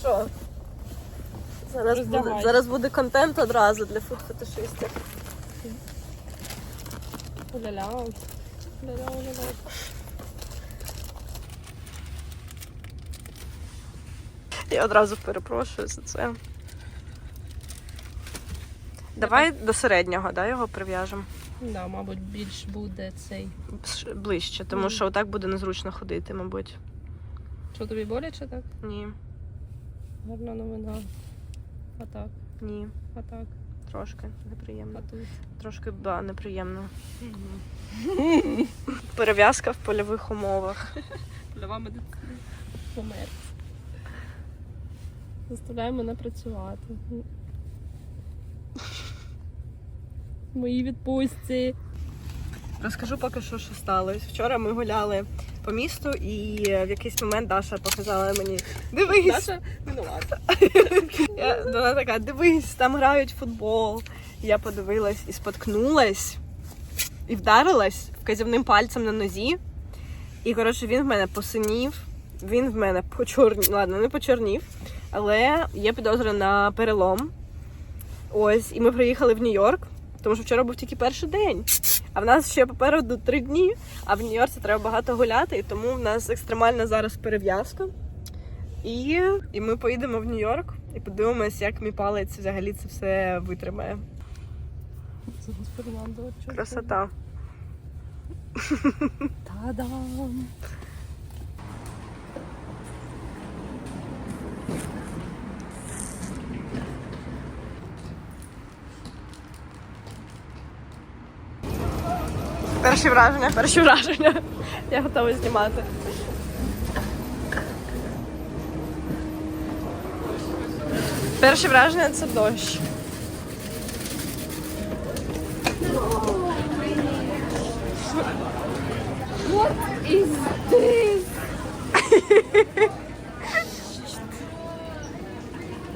Що? Зараз буде, зараз буде контент одразу для фуд-фетишистів. Ля-ля. Ля-ля-ля-ля. Я одразу перепрошую за це. Давай до середнього, да, його прив'яжемо Да, мабуть, більш буде цей. Ближче, тому що отак буде незручно ходити, мабуть. Що тобі боляче так? Ні, Гарна новина. А так, ні, а так, трошки неприємно. а тут. Трошки да, неприємно. Перев'язка в польових умовах. Польова медицина. Помер. Заставляє мене працювати. В моїй відпустці. Розкажу поки що, що сталося. Вчора ми гуляли по місту, і в якийсь момент Даша показала мені дивись. Даша винувата. Вона така, дивись, там грають в футбол. Я подивилась і споткнулась, і вдарилась вказівним пальцем на нозі. І, коротше, він в мене посинів, він в мене почорнів, ладно, не почорнів, але є підозра на перелом. Ось, і ми приїхали в Нью-Йорк, тому що вчора був тільки перший день. А в нас ще попереду три дні, а в Нью-Йорці треба багато гуляти, і тому в нас екстремальна зараз перев'язка. І, і ми поїдемо в Нью-Йорк і подивимось, як мій палець взагалі це все витримає. Красота. Та-дам! Перші враження, перші враження. Я готова знімати. Перші враження це дощ. What is this?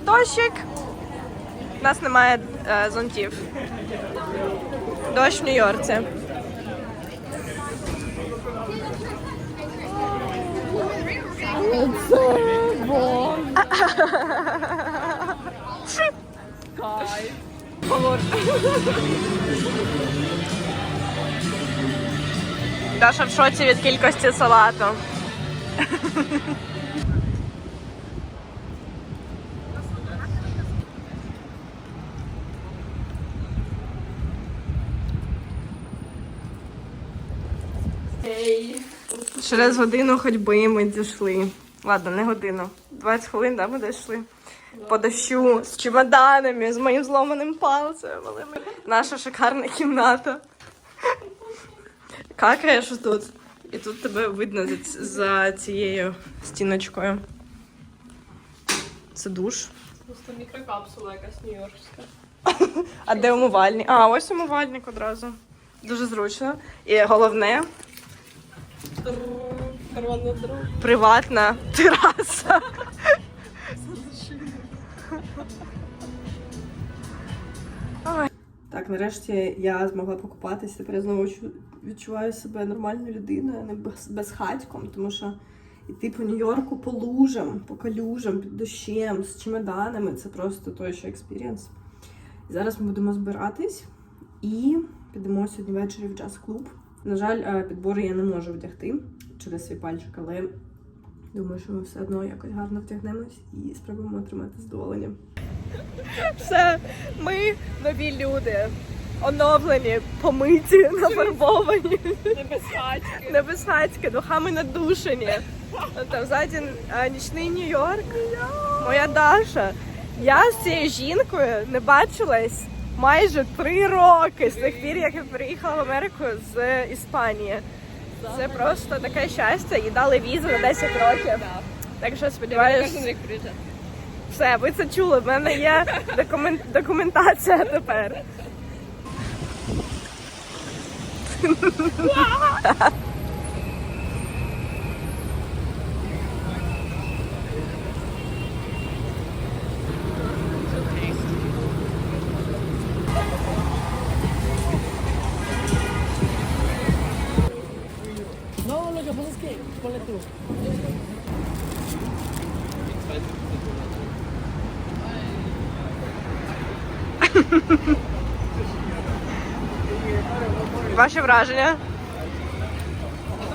Дощик. У нас немає е, зонтів. Дощ в Нью-Йорці. Бо. Кайф. Даша в шоці від кількості салату. Через годину ходьби ми дійшли. Ладно, не годину. 20 хвилин, да, ми дійшли. По дощу з чемоданами, з моїм зломаним палцем. Але ми... Наша шикарна кімната. Какаєш тут. І тут тебе видно за, цією стіночкою. Це душ. Просто мікрокапсула якась нью-йоркська. А де умивальник? А, ось умивальник одразу. Дуже зручно. І головне. Приватна тераса. Так, нарешті я змогла покупатися. Тепер я знову відчуваю себе нормальною людиною, а не без, безхатьком, тому що йти по Нью-Йорку по лужам, по калюжам, під дощем, з чемоданами це просто той ще експірієнс. Зараз ми будемо збиратись і підемо сьогодні ввечері в джаз-клуб. На жаль, е, підбори я не можу вдягти через свій пальчик, але думаю, що ми все одно якось гарно втягнемось і спробуємо отримати задоволення. Все, ми нові люди. Оновлені, помиті, нафарбовані, Небезпечки. небезхацькі, духами надушені. Там ззаді нічний Нью-Йорк. Моя Даша. Я з цією жінкою не бачилась майже три роки з тих пір, як я приїхала в Америку з Іспанії. Це просто таке щастя. Їй дали візу на 10 років. Так що сподіваюся, все, ви це чули. В мене є документ, документація тепер. Ваше враження?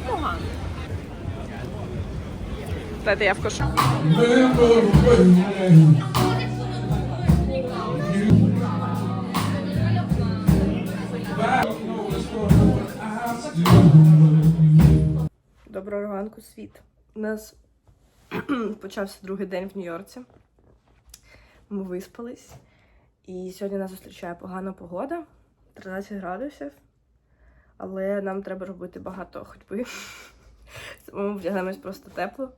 Погано. Дайте я вкушу. Thank you. Доброго ранку, світ. У нас почався другий день в Нью-Йорці. Ми виспались. І сьогодні нас зустрічає погана погода 13 градусів. Але нам треба робити багато ходьби. Тому ми вдягаємось просто тепло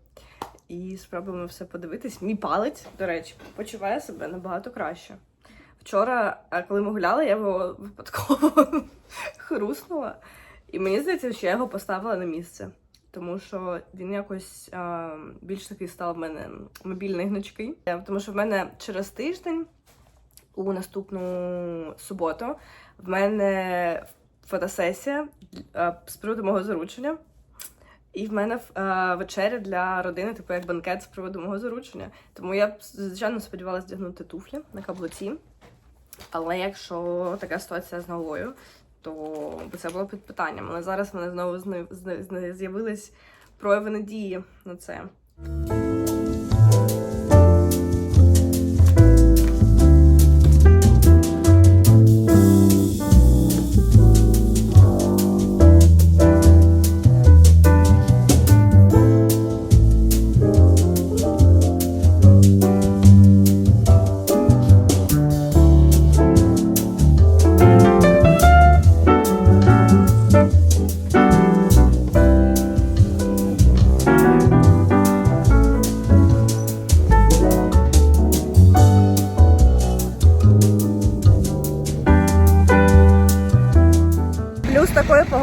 і спробуємо все подивитись. Мій палець, до речі, почуває себе набагато краще. Вчора, е, коли ми гуляли, я його випадково хруснула. І мені здається, що я його поставила на місце. Тому що він якось а, більш такий став в мене мобільний гнучкий. Е, Тому що в мене через тиждень, у наступну суботу, в мене фотосесія е, з приводу мого заручення. І в мене е, вечеря для родини, типу як банкет з приводу мого заручення. Тому я звичайно сподівалася вдягнути туфлі на каблуці. Але якщо така ситуація з ногою, то це було під питанням. Але зараз в мене знову з'явились прояви надії на це.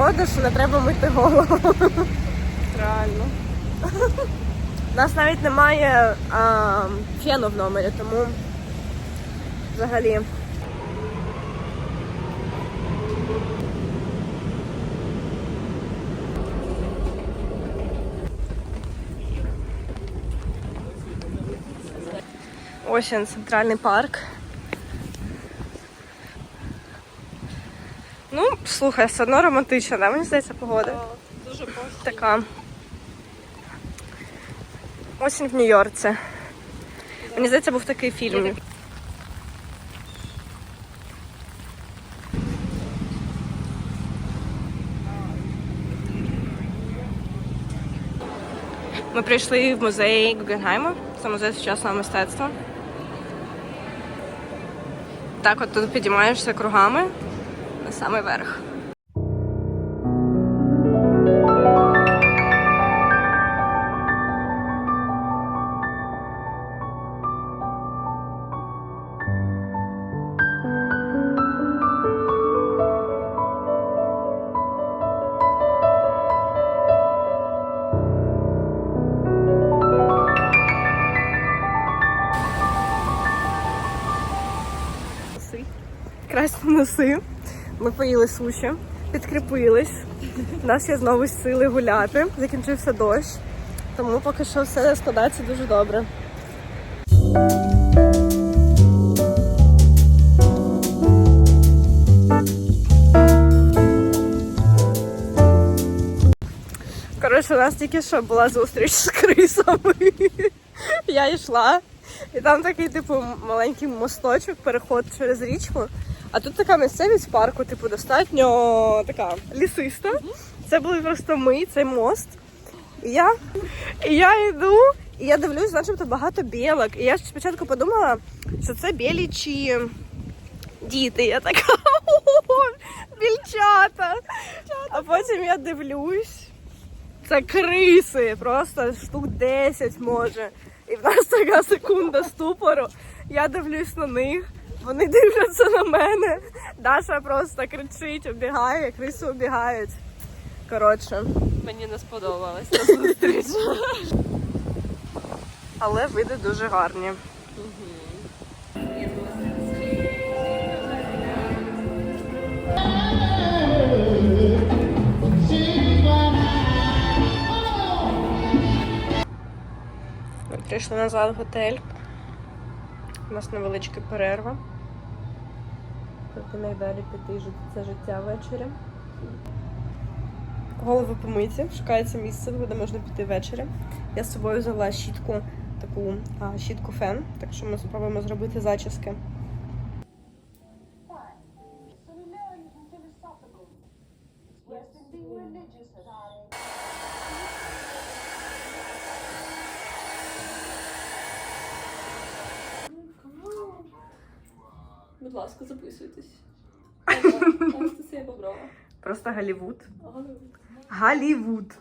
Такої що не треба мити голову. Реально. У нас навіть немає а, фену в номері, тому взагалі. Ось він, центральний парк. Слухай, все одно романтично, да? Мені здається, погода. Дуже погано. Така. Осінь в Нью-Йорці. Мені здається, був такий фільм. Ми прийшли в музей Гугенгейма, це музей сучасного мистецтва. Так, от тут підіймаєшся кругами на самий верх. носи. Красні носи. Ми поїли суші, підкріпились. Нас є знову сили гуляти. Закінчився дощ. Тому поки що все складається дуже добре. Коротше, у нас тільки що була зустріч з крисами. Я йшла, і там такий, типу, маленький мосточок, переход через річку. А тут така місцевість парку, типу, достатньо така лісиста. Це були просто ми, цей мост. І я, і я йду, і я дивлюсь, начебто багато білок. І я ж спочатку подумала, що це білі чи діти. Я така «О, більчата. А потім я дивлюсь. Це криси, просто штук 10 може. І в нас така секунда ступору. Я дивлюсь на них, вони дивляться на мене. Даша просто кричить, обігає, криси обігають. Коротше, Мені не сподобалось ця зустріч. але види дуже гарні. Прийшли назад в готель. У нас невеличка перерва. поїхати найдалі піти це життя ввечері. Голови помиті, шукається місце, де можна піти ввечері. Я з собою взяла щітку, таку а, щітку фен, так що ми спробуємо зробити зачіски. ласка, записуйтесь. Анастасія Боброва. Просто Голлівуд. Ага. Голлівуд.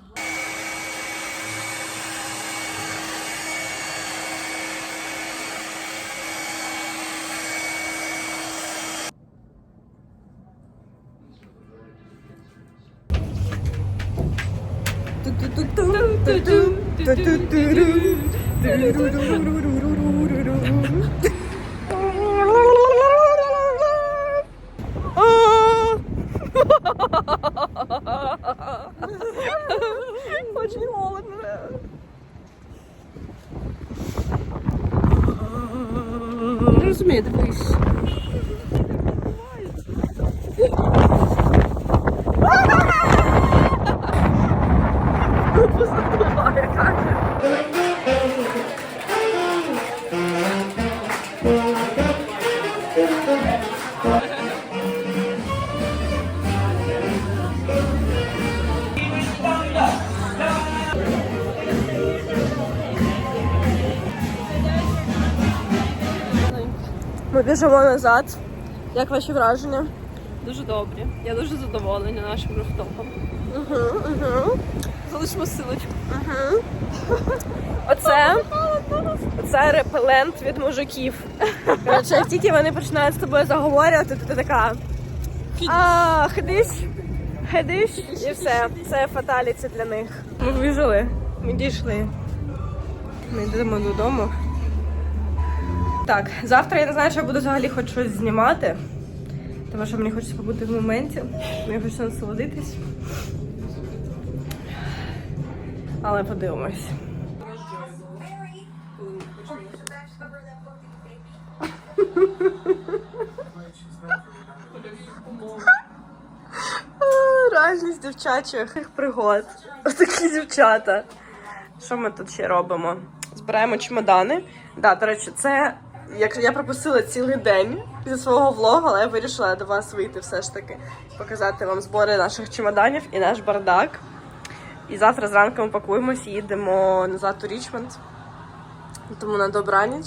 Очень холодно. Розумієте, розумію, біжимо назад. Як ваші враження? Дуже добре. Я дуже задоволена нашим руфтопом. Угу, угу. Залишимо силочку. Угу. Оце, оце репелент від мужиків. Коротше, як тільки вони починають з тобою заговорювати, то ти така. А, ходиш, ходиш, і все. Це фаталіці для них. Ми вижили, ми дійшли. Ми йдемо додому. Так, завтра я не знаю, що я буду взагалі хоч щось знімати. Тому що мені хочеться побути в моменті. Мені хочеться насолодитись. Але подивимось. Реальність дівчачих пригод. Отакі дівчата. Що ми тут ще робимо? Збираємо чемодани. Да, до речі, це як я пропустила цілий день зі свого влогу, але я вирішила до вас вийти все ж таки, показати вам збори наших чемоданів і наш бардак. І завтра зранку ми пакуємось і їдемо назад у Річмонд. Тому на добраніч